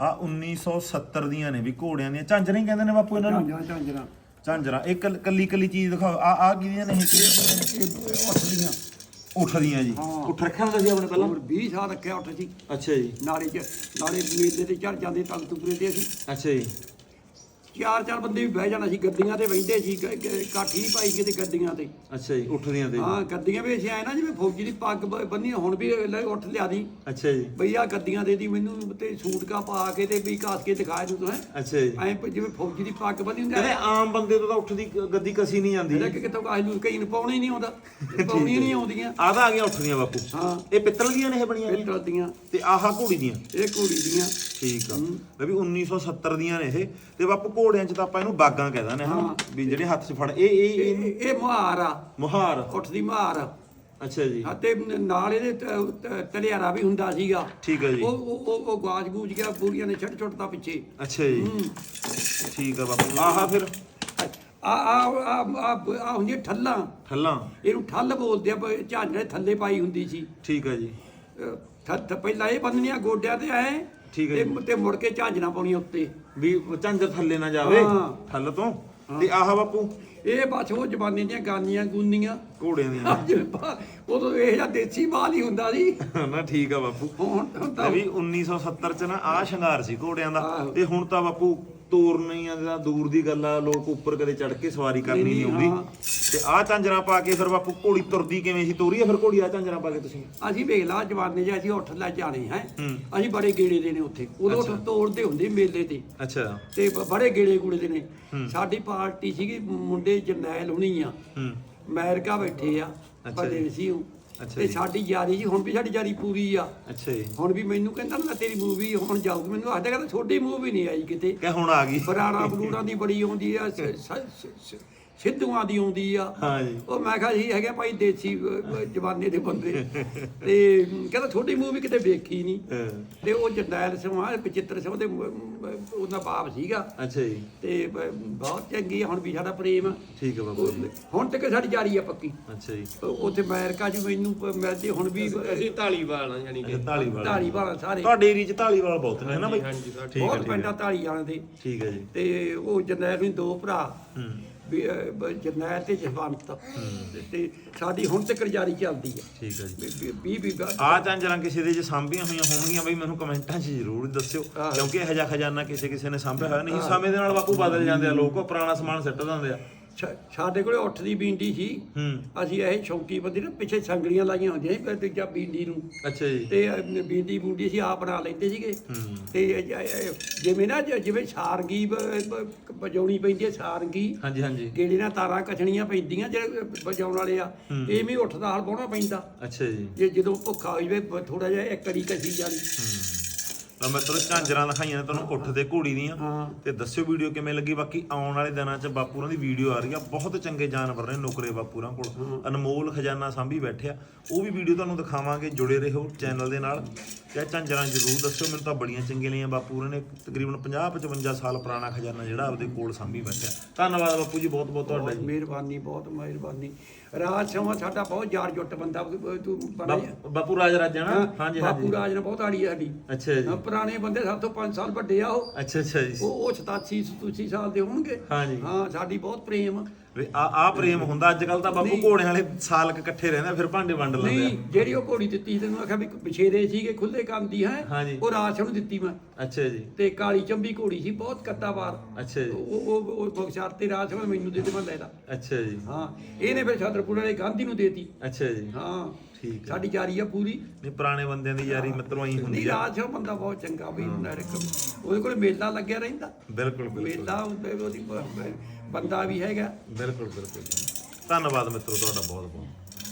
ਆ 1970 ਦੀਆਂ ਨੇ ਵੀ ਘੋੜਿਆਂ ਦੀਆਂ। ਝਾਂਜਰਾਂ ਹੀ ਕਹਿੰਦੇ ਨੇ ਬਾਪੂ ਇਹਨਾਂ ਨੂੰ? ਝਾਂਜਰਾਂ ਝਾਂਜਰਾਂ। ਝਾਂਜਰਾਂ। ਇਹ ਕੱਲ- ਕੱਲੀ ਕੱਲੀ ਚੀਜ਼ ਦਿਖਾਓ। ਆ ਆ ਕਿਹਦੀਆਂ ਨੇ ਇਹ? ਇਹ ਉੱਠਦੀਆਂ। ਉੱਠਦੀਆਂ ਜੀ। ਹਾਂ। ਉੱਠ ਰੱਖਿਆ ਹੁੰਦਾ ਸੀ ਆਪਣੇ ਪਹਿਲਾਂ? ਹੋਰ 20 ਸਾਲ ਰੱਖਿਆ ਉੱਠ ਸੀ ਅੱਛਾ ਜੀ। ਨਾਲੇ ਚ ਨਾਲੇ ਮੇਲੇ ਤੇ ਚੜ ਜਾਂਦੇ ਤਲ ਤੁਪਰੇ ਤੇ ਅਸੀਂ। ਅੱਛਾ ਜੀ। ਚਾਰ ਚਾਰ ਬੰਦੇ ਵੀ ਬਹਿ ਜਾਣਾ ਸੀ ਗੱਡੀਆਂ ਤੇ ਬਹਿੰਦੇ ਸੀ ਕ- ਕ- ਕਾਠੀ ਨਹੀਂ ਪਾਈ ਕਿਤੇ ਗੱਡੀਆਂ ਤੇ। ਅੱਛਾ ਜੀ ਉੱਠਦੀਆਂ ਤੇ। ਹਾਂ ਗੱਡੀਆਂ ਵੀ ਅਸੀਂ ਆਏ ਨਾ ਜਿਵੇਂ ਫੌਜੀ ਦੀ ਪੱਗ ਬ- ਬੰਨੀ ਹੁਣ ਵੀ ਲੈ ਉੱਠ ਲਿਆ ਦੀ। ਅੱਛਾ ਜੀ। ਬਈ ਆ ਗੱਡੀਆਂ ਦੇ ਦੀ ਮੈਨੂੰ ਤੇ ਸੂਟ ਕਾ ਪਾ ਕੇ ਤੇ ਵੀ ਕਾਸ ਕੇ ਦਿਖਾਇਆ ਤੂੰ ਹੈ। ਅੱਛਾ ਜੀ। ਐ ਜਿਵੇਂ ਫੌਜੀ ਦੀ ਪੱਗ ਬੰਨੀ ਹੁੰਦੀ ਕਹਿੰਦੇ ਹੈ ਆਮ ਬੰਦੇ ਤੋਂ ਤਾਂ ਉੱਠਦੀ ਗੱਦੀ ਕਸੀ ਨਹੀਂ ਜਾਂਦੀ। ਜਿਹੜਾ ਕਿ ਕਿਤੋਂ ਕਾਹ ਨੂੰ ਕਈ ਨੂੰ ਪਾਉਣੀ ਨਹੀਂ ਆਉਂਦਾ। ਪਾਉਣੀ ਨਹੀਂ ਆਉਂਦੀਆਂ। ਆਹ ਤਾਂ ਆ ਗਈਆਂ ਉੱਠਦੀਆਂ ਬਾਪੂ। ਹਾਂ। ਇਹ ਪਿੱਤਲ ਦੀਆਂ ਨੇ ਇਹ ਬਣੀਆਂ ਇਹ ਨੇ ਟਲਦੀਆਂ ਤੇ ਆਹ ਘੋੜੀ ਦੀਆਂ? ਇਹ ਕੁੜੀ ਦੀਆਂ। ਠੀਕ ਆ। ਲੈ ਵੀ 1970 ਦੀਆਂ ਨੇ ਇਹ। ਤੇ ਬਾਪੂ ਘੋੜਿਆਂ 'ਚ ਤਾਂ ਆਪਾਂ ਇਹਨੂੰ ਬਾਗਾਂ ਕਹਿ ਦਿੰਦੇ ਹਾਂ ਹਾਂ। ਵੀ ਜਿਹੜੇ ਹੱਥ 'ਚ ਫੜ ਇਹ ਇਹ ਇਹ ਇਹ ਇਹ ਮੁਹਾਰ ਆ। ਮੁਹਾਰ। ਉੱਠ ਦੀ ਮੁਹਾਰ। ਅੱਛਾ ਜੀ। ਅਤੇ ਨਾਲ ਇਹਦੇ ਤ- ਤ- ਤਲਿਆਰਾ ਵੀ ਹੁੰਦਾ ਸੀਗਾ। ਠੀਕ ਹੈ ਜੀ। ਉਹ ਉਹ ਉਹ- ਉਹ ਗਾਜ ਗੂਜ ਗਿਆ ਬੂਰੀਆਂ ਨੇ ਛੱਟ ਛੁੱਟਦਾ ਪਿੱਛੇ। ਅੱਛਾ ਜੀ। ਹੂੰ। ਠੀਕ ਆ ਬਾਪੂ। ਆਹ ਫਿਰ। ਆ ਆ ਆ ਆ ਆ ਹੁੰਦੀ ਠੱਲਾਂ। ਠੱਲਾਂ। ਇਹਨੂੰ ਠੱਲ ਬੋਲਦੇ ਆ ਬ- ਝਾਂਜਰੇ ਥੱਲੇ ਪਾਈ ਹੁੰਦੀ ਸੀ। ਠੀਕ ਆ ਜੀ। ਅਹ ਪਹਿਲਾਂ ਇਹ ਬੰਨਣੀਆਂ ਗੋਡਿਆਂ ਤੇ ਐ। ਠੀਕ ਹੈ ਤੇ ਤੇ ਮੁੜ ਕੇ ਝਾਂਜਰਾਂ ਪਾਉਣੀਆਂ ਉੱਤੇ। ਵੀ ਝਾਂਜਰ ਥੱਲੇ ਨਾ ਜਾਵੇ ਹਾਂ। ਠੱਲ ਤੋਂ। ਤੇ ਆਹ ਬਾਪੂ। ਇਹ ਬਸ ਉਹ ਜ਼ਮਾਨੇ ਦੀਆਂ ਗਾਨੀਆਂ ਗੂੰਦੀਆਂ ਘੋੜਿਆਂ ਦੀਆਂ। ਬਾ- ਉਦੋਂ ਇਹ ਜਿਹਾ ਦੇਸੀ ਮਾਲ ਹੀ ਹੁੰਦਾ ਸੀ। ਨਾ ਠੀਕ ਆ ਬਾਪੂ। ਹੁਣ ਹੁਣ ਤੇ ਤਾਂ ਵੀ 1970 ਚ ਨਾ ਆਹ ਸ਼ਿੰਗਾਰ ਸੀ ਘੋੜਿਆਂ ਦਾ। ਆਹੋ। ਤੇ ਹੁਣ ਤਾਂ ਬਾਪੂ ਤੋਰਨੀਆਂ ਦਾ ਦੂਰ ਦੀ ਗੱਲ ਆ ਲੋਕ ਉੱਪਰ ਕਦੇ ਚੜ ਕੇ ਸਵਾਰੀ ਕਰਨੀ ਨਹੀਂ ਆਉਂਦੀ। ਤੇ ਆਹ ਝਾਂਜਰਾਂ ਪਾ ਕੇ ਫਿਰ ਬਾਪੂ ਘੋੜੀ ਤੁਰਦੀ ਕਿਵੇਂ ਸੀ? ਤੋਰੀ ਆ ਫਿਰ ਘੋੜੀ ਆ ਝਾਂਜਰਾਂ ਪਾ ਕੇ ਤੁਸੀਂ? ਅਸੀਂ ਵੇਖ ਲਾ ਜਵਾਨੇ ਜਿਹਾ ਅਸੀਂ ਉੱਠ ਲੈ ਜਾਣੇ ਹੈ। ਅਸੀਂ ਬੜੇ ਗੇੜੇ ਦੇ ਨੇ ਉੱਥੇ। ਉਦੋਂ ਉੱਠ ਤੋੜਦੇ ਹੁੰਦੇ ਮੇਲੇ ਤੇ। ਅੱਛਾ। ਤੇ ਬ- ਬੜੇ ਗੇੜੇ ਗੂੜੇ ਦੇ ਨੇ। ਸਾਡੀ ਪਾਰਟੀ ਸੀਗੀ ਮੁੰਡੇ ਜਰਨੈਲ ਹੁਣੀ ਆ। ਅਮਰੀਕਾ ਬੈਠੇ ਆ ਅੱਛਾ ਜੀ। ਉਹ। ਅੱਛਾ ਤੇ ਜੀ। ਸਾਡੀ ਯਾਰੀ ਜੀ ਹੁਣ ਵੀ ਸਾਡੀ ਯਾਰੀ ਪੂਰੀ ਆ। ਅੱਛਾ ਜੀ। ਹੁਣ ਵੀ ਮੈਨੂੰ ਕਹਿੰਦਾ ਨਾ ਤੇਰੀ ਮੂਵੀ ਹੁਣ ਜਾਊਗੀ ਮੈਨੂੰ ਆਖਦਾ ਕਹਿੰਦਾ ਛੋਟੀ ਮੂਵੀ ਨਹੀਂ ਆਈ ਕਿਤੇ। ਕਿ ਹੁਣ ਆ ਗਈ। ਬਰਾੜਾ ਬਲੂੜਾ ਦੀ ਬੜੀ ਆਉਂਦੀ ਆ ਸ- ਸ- ਸ- ਸ- ਸਿੱਧੂਆਂ ਦੀ ਆਉਂਦੀ ਆ। ਹਾਂ ਜੀ ਉਹ ਮੈਂ ਕਿਹਾ ਜੀ ਹੈਗਾ ਭਾਈ ਦੇਸੀ ਜਵਾਨੇ ਦੇ ਬੰਦੇ। ਤੇ ਕਹਿੰਦਾ ਛੋਟੀ ਮੂਵੀ ਕਿਤੇ ਵੇਖੀ ਨਹੀਂ। ਤੇ ਉਹ ਜਰਨੈਲ ਸਿੰਘ ਆ ਬਚਿੱਤਰ ਸਿੰਘ ਦੇ ਮ- ਮ- ਉਹਦਾ ਬਾਪ ਸੀਗਾ। ਅੱਛਾ ਜੀ। ਤੇ ਬਹੁਤ ਚੰਗੀ ਆ ਹੁਣ ਵੀ ਸਾਡਾ ਪ੍ਰੇਮ। ਠੀਕ ਹੈ ਜੀ। ਹੁਣ ਤੱਕ ਸਾਡੀ ਜਾਰੀ ਆ ਪੱਕੀ। ਅੱਛਾ ਜੀ। ਉੱਥੇ ਅਮਰੀਕਾ 'ਚ ਮੈਨੂੰ ਪ- ਮਿਲਦੇ ਹੁਣ ਵੀ ਅਸੀਂ ਢਾਲੀਵਾਲ ਆ ਯਾਨੀ ਕਿ। ਢਾਲੀਵਾਲ ਢਾਲੀ ਵਾਲਾ ਸਾਰੇ। ਤੁਹਾਡੇ ਏਰੀਆ ਚ ਢਾਲੀਵਾਲ ਬਹੁਤ ਨੇ ਹਨਾ ਬਾਈ? ਹਾਂਜੀ, ਸਾਡੇ ਠੀਕ ਹੈ ਬਹੁਤ ਪਿੰਡਾਂ ਢਾਲੀ ਵਾਲਿਆਂ ਦੇ। ਠੀਕ ਹੈ ਜੀ। ਤੇ ਉਹ ਜਰਨੈਲ ਨੂੰ ਦੋ ਭਰਾ। ਜਰਨੈਲ ਤੇ ਜਸਵੰਤ ਤੇ। ਸਾਡੀ ਹੁਣ ਤੱਕ ਜਾਰੀ ਚੱਲਦੀ ਆ। ਠੀਕ ਹੈ ਜੀ। ਵੀ ਵੀ ਆ ਝਾਂਜਰਾਂ ਕਿਸੇ ਦੇ ਜੇ ਸਾਂਭੀਆਂ ਹੋਈਆਂ ਹੋਣਗੀਆਂ ਬਈ ਮੈਨੂੰ ਕਮੈਂਟਾਂ 'ਚ ਜ਼ਰੂਰ ਦੱਸਿਓ। ਕਿਉਂਕਿ ਇਹੋ ਜਿਹਾ ਖਜ਼ਾਨਾ ਕਿਸੇ ਕਿਸੇ ਨੇ ਸਾਂਭਿਆ ਹੋਇਆ ਨਹੀਂ। ਸਮੇਂ ਦੇ ਨਾਲ ਬਾਪੂ ਬਦਲ ਜਾਂਦੇ ਆ ਲੋਕ ਪੁਰਾਣਾ ਸਮਾਨ ਸਿੱਟ ਦਿੰਦੇ ਆ। ਸਾਡੇ ਕੋਲੇ ਉੱਠ ਦੀ ਬੀਂਡੀ ਸੀ। ਹੂੰ। ਅਸੀਂ ਇਹ ਸ਼ੌਂਕੀ ਬੰਦੇ ਨੇ ਪਿੱਛੇ ਸੰਗਲੀਆਂ ਲਾਈਆਂ ਹੁੰਦੀਆਂ ਸੀ ਫਿਰ ਦੂਜਾ ਬੀਂਡੀ ਨੂੰ। ਅੱਛਾ ਜੀ। ਤੇ ਅਹ, ਬੀਂਡੀ ਬੂੰਡੀ ਅਸੀਂ ਆਪ ਬਣਾ ਲੈਂਦੇ ਸੀਗੇ। ਹੂੰ। ਤੇ ਜਿਵੇਂ ਨਾ ਜ- ਜਿਵੇਂ ਸਾਰੰਗੀ ਬ- ਬ- ਵਜਾਉਣੀ ਪੈਂਦੀ ਹੈ ਸਾਰੰਗੀ ਹਾਂਜੀ ਹਾਂਜੀ। ਗੇੜੇ ਨਾਲ ਤਾਰਾਂ ਕਛਣੀਆਂ ਪੈਂਦੀਆਂ ਜਿਹੜੇ ਵਜਾਉਣ ਵਾਲੇ ਆ। ਐਵੇਂ ਹੀ ਉੱਠਦਾ ਹਾਲ ਪਾਉਣਾ ਪੈਂਦਾ। ਅੱਛਾ ਜੀ। ਜੇ ਜਦੋਂ ਭੁੱਖਾ ਹੋ ਜਵੇ ਥੋੜਾ ਜਿਹਾ ਇੱਕ ਕੜੀ ਕਸੀ ਜਾਣੀ। ਮੈਂ ਤੁਹਾਨੂੰ ਝਾਂਜਰਾਂ ਦਿਖਾਈਆਂ ਨੇ ਤੁਹਾਨੂੰ ਉੱਠ ਦੇ ਘੋੜੀ ਦੀਆਂ। ਤੇ ਦੱਸਿਓ ਵੀਡੀਓ ਕਿਵੇਂ ਲੱਗੀ? ਬਾਕੀ ਆਉਣ ਵਾਲੇ ਦਿਨਾਂ 'ਚ ਬਾਪੂਰਾਂ ਦੀ ਵੀਡੀਓ ਆ ਰਹੀ ਆ। ਬਹੁਤ ਚੰਗੇ ਜਾਨਵਰ ਨੇ ਨੁਕਰੇ ਬਾਪੂਰਾਂ ਕੋਲ। ਅਨਮੋਲ ਖਜ਼ਾਨਾ ਸਾਂਭੀ ਬੈਠਿਆ ਉਹ ਵੀ ਵੀਡੀਓ ਤੁਹਾਨੂੰ ਦਿਖਾਵਾਂਗੇ। ਜੁੜੇ ਰਹੋ ਚੈਨਲ ਦੇ ਨਾਲ। ਤੇ ਝਾਂਜਰਾਂ ਜ਼ਰੂਰ ਦੱਸਿਓ। ਮੈਨੂੰ ਤਾਂ ਬੜੀਆਂ ਚੰਗੀਆਂ ਲੱਗੀਆਂ। ਬਾਪੂਰਾਂ ਨੇ ਤਕਰੀਬਨ 50 55 ਸਾਲ ਪੁਰਾਣਾ ਖਜ਼ਾਨਾ ਜਿਹੜਾ ਆਪਦੇ ਕੋਲ ਸਾਂਭੀ ਬੈਠਿਆ। ਧੰਨਵਾਦ ਬਾਪੂ ਜੀ ਬਹੁਤ ਬਹੁਤ ਤੁਹਾਡਾ ਜੀ। ਮਿਹਰਬਾਨੀ ਬਹੁਤ ਮਿਹਰਬਾਨੀ। ਰਾਜ ਸਮਾਂ ਸਾਡਾ ਬਹੁਤ ਯਾਰ ਜੁੱਟ ਬੰਦਾ। ਤੂੰ ਬਾਪੂ- ਰਾਜ ਰਾਜਾ ਨਾ? ਹਾਂਜੀ ਬਾਪੂ ਹਾਂਜੀ ਰਾਜ ਨੇ ਬਹੁਤ ਆੜੀ ਸਾਡੀ। ਅੱਛਾ ਜੀ। ਪੁਰਾਣੇ ਬੰਦੇ ਸਭ ਤੋਂ 5 ਸਾਲ ਵੱਡੇ ਆ ਉਹ। ਅੱਛਾ ਅੱਛਾ ਜੀ। ਉਹ ਉਹ 87 87 ਸਾਲ ਦੇ ਹੋਣਗੇ। ਹਾਂਜੀ। ਹਾਂ ਸਾਡੀ ਬਹੁਤ ਪ੍ਰੇਮ। ਵੀ ਆ ਆ ਪ੍ਰੇਮ ਹੁੰਦਾ। ਅੱਜ ਕੱਲ ਤਾਂ ਬਾਪੂ। ਘੋੜਿਆਂ ਵਾਲੇ ਸਾਲ ਕ ਇਕੱਠੇ ਰਹਿੰਦੇ ਫਿਰ ਭਾਂਡੇ ਵੰਡ ਲੈਂਦੇ ਨਹੀਂ ਜਿਹੜੀ ਉਹ ਘੋੜੀ ਦਿੱਤੀ ਸੀ ਤੈਨੂੰ ਆਖਿਆ ਵੀ ਬਛੇਰੇ ਸੀਗੇ ਖੁੱਲੇ ਕੰਮ ਦੀ ਹੈ? ਹਾਂਜੀ। ਉਹ ਰਾਜ ਨੂੰ ਦਿੱਤੀ ਮੈਂ। ਅੱਛਾ ਜੀ। ਤੇ ਕਾਲੀ ਚੰਬੀ ਘੋੜੀ ਸੀ ਬਹੁਤ ਕੱਦਾਵਾਰ ਅੱਛਾ ਜੀ। ਉਹ ਉਹ ਉਹ ਬਖਸ਼ਾਰ ਤੇ ਰਾਜ ਸਿੰਘ ਮੈਨੂੰ ਦੇ ਦੇ ਮੈਂ ਲੈ ਲਾ। ਅੱਛਾ ਜੀ। ਹਾਂ ਇਹਨੇ ਫਿਰ ਛਤਰਪੁਰ ਵਾਲੇ ਗਾਂਧੀ ਨੂੰ ਦੇਤੀ। ਅੱਛਾ ਜੀ। ਹਾਂ। ਠੀਕ ਹੈ ਸਾਡੀ ਜਾਰੀ ਆ ਪੂਰੀ। ਨਹੀਂ ਪੁਰਾਣੇ ਬੰਦਿਆਂ ਦੀ ਯਾਰੀ ਮਿੱਤਰੋਂ ਹੀ ਹੁੰਦੀ ਨਹੀਂ ਆ। ਰਾਜ ਬੰਦਾ ਬਹੁਤ ਚੰਗਾ ਵੀ ਨਰਕ ਉਹਦੇ ਕੋਲ ਮੇਲਾ ਲੱਗਿਆ ਰਹਿੰਦਾ। ਬਿਲਕੁਲ ਬਿਲਕੁਲ। ਮੇਲਾ ਉਹਦੇ ਉਹਦੀ ਬ- ਬ- ਬੰਦਾ ਵੀ ਹੈਗਾ। ਬਿਲਕੁਲ ਬਿਲਕੁਲ ਧੰਨਵਾਦ ਮਿੱਤਰੋ ਤੁਹਾਡਾ ਬਹੁਤ ਬਹੁਤ